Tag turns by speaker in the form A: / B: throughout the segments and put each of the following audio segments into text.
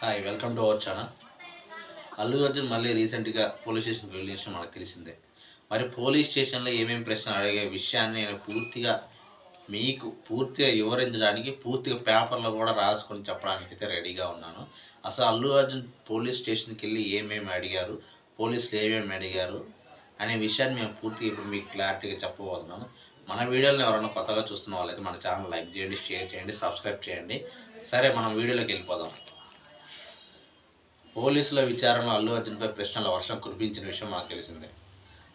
A: Hi welcome to our channel Allu Arjun మళ్ళీ రీసెంట్గా police స్టేషన్కి వెళ్ళిన విషయం మనకు తెలిసిందే. మరి పోలీస్ స్టేషన్లో ఏమేమి ప్రశ్నలు అడిగే విషయాన్ని నేను పూర్తిగా మీకు పూర్తిగా వివరించడానికి పూర్తిగా పేపర్లో కూడా రాసుకొని చెప్పడానికి అయితే రెడీగా ఉన్నాను. అసలు అల్లు అర్జున్ పోలీస్ స్టేషన్కి వెళ్ళి ఏమేమి అడిగారు పోలీసులు ఏమేమి అడిగారు అనే విషయాన్ని మేము పూర్తిగా ఇప్పుడు మీకు క్లారిటీగా చెప్పబోతున్నాను. మన వీడియోలను ఎవరైనా కొత్తగా చూస్తున్న వాళ్ళైతే మన ఛానల్ లైక్ చేయండి షేర్ చేయండి సబ్స్క్రైబ్ చేయండి. సరే మనం వీడియోలోకి వెళ్ళిపోదాం. పోలీసుల విచారణలో అల్లు అర్జున్పై ప్రశ్నల వర్షం కురిపించిన విషయం మాకు తెలిసిందే.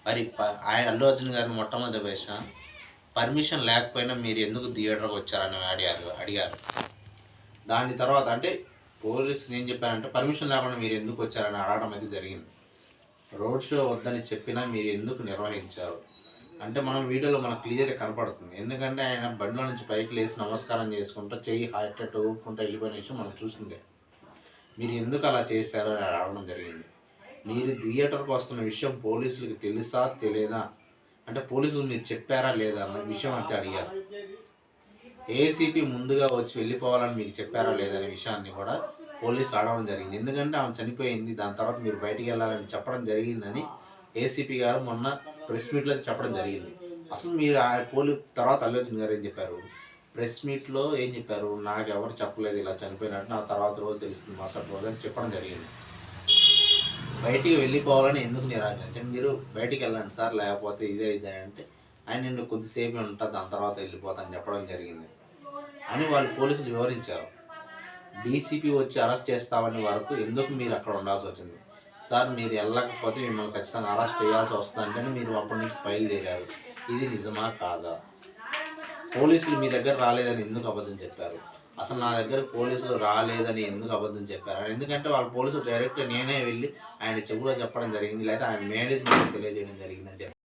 A: మరి ప- ఆయన అల్లు అర్జున్ గారిని మొట్టమొదటి ప్రశ్న పర్మిషన్ లేకపోయినా మీరు ఎందుకు థియేటర్కి వచ్చారని అడిగారు అడిగారు. దాని తర్వాత అంటే పోలీసులు ఏం చెప్పారంటే పర్మిషన్ లేకుండా మీరు ఎందుకు వచ్చారని అడగడం అయితే జరిగింది. రోడ్ షో వద్దని చెప్పినా మీరు ఎందుకు నిర్వహించారు? అంటే మనం వీడియోలో మనకు క్లియర్గా కనపడుతుంది. ఎందుకంటే ఆయన బండిలో నుంచి పైకి లేచి నమస్కారం చేసుకుంటూ చెయ్యి హార్ట్ అట్ ఊపుకుంటూ వెళ్ళిపోయిన విషయం మనం చూసిందే. మీరు ఎందుకు అలా చేశారో అని అడగడం జరిగింది. మీరు థియేటర్కి వస్తున్న విషయం పోలీసులకు తెలుసా తెలియదా అంటే పోలీసులు మీరు చెప్పారా లేదా అన్న విషయం అయితే అడిగారు. ఏసీపీ ముందుగా వచ్చి వెళ్ళిపోవాలని మీకు చెప్పారా లేదా అనే విషయాన్ని కూడా పోలీసులు అడగడం జరిగింది. ఎందుకంటే ఆమె చనిపోయింది దాని తర్వాత మీరు బయటికి వెళ్ళాలని చెప్పడం జరిగిందని ఏసీపీ గారు మొన్న ప్రెస్ మీట్లో చెప్పడం జరిగింది. అసలు మీరు ఆ పోలీ తర్వాత అల్లు గారు ఏం చెప్పారు? ప్రెస్ మీట్లో ఏం చెప్పారు? నాకు ఎవరు చెప్పలేదు ఇలా చనిపోయినట్టు నా తర్వాత రోజు తెలుస్తుంది మరుసటి రోజు అని చెప్పడం జరిగింది. బయటికి వెళ్ళిపోవాలని ఎందుకు నిరాకరించండి మీరు బయటికి వెళ్ళండి సార్ లేకపోతే ఇదే ఇదే అంటే ఆయన నేను కొద్దిసేపు ఉంటా దాని తర్వాత వెళ్ళిపోతాను చెప్పడం జరిగింది. అని వాళ్ళు పోలీసులు వివరించారు. డీసీపీ వచ్చి అరెస్ట్ చేస్తామని వరకు ఎందుకు మీరు అక్కడ ఉండాల్సి వచ్చింది? సార్ మీరు వెళ్ళకపోతే మిమ్మల్ని ఖచ్చితంగా అరెస్ట్ చేయాల్సి వస్తుందంటేనే మీరు అప్పటి నుంచి బయలుదేరారు. ఇది నిజమా కాదా? పోలీసులు మీ దగ్గర రాలేదని ఎందుకు అబద్ధం చెప్పారు? అసలు నా దగ్గర పోలీసులు రాలేదని ఎందుకు అబద్ధం చెప్పారు? ఎందుకంటే వాళ్ళ పోలీసులు డైరెక్ట్ నేనే వెళ్ళి ఆయన చెవులో చెప్పడం జరిగింది లేదా ఆయన మేనేజ్మెంట్ తెలియజేయడం జరిగిందని చెప్పి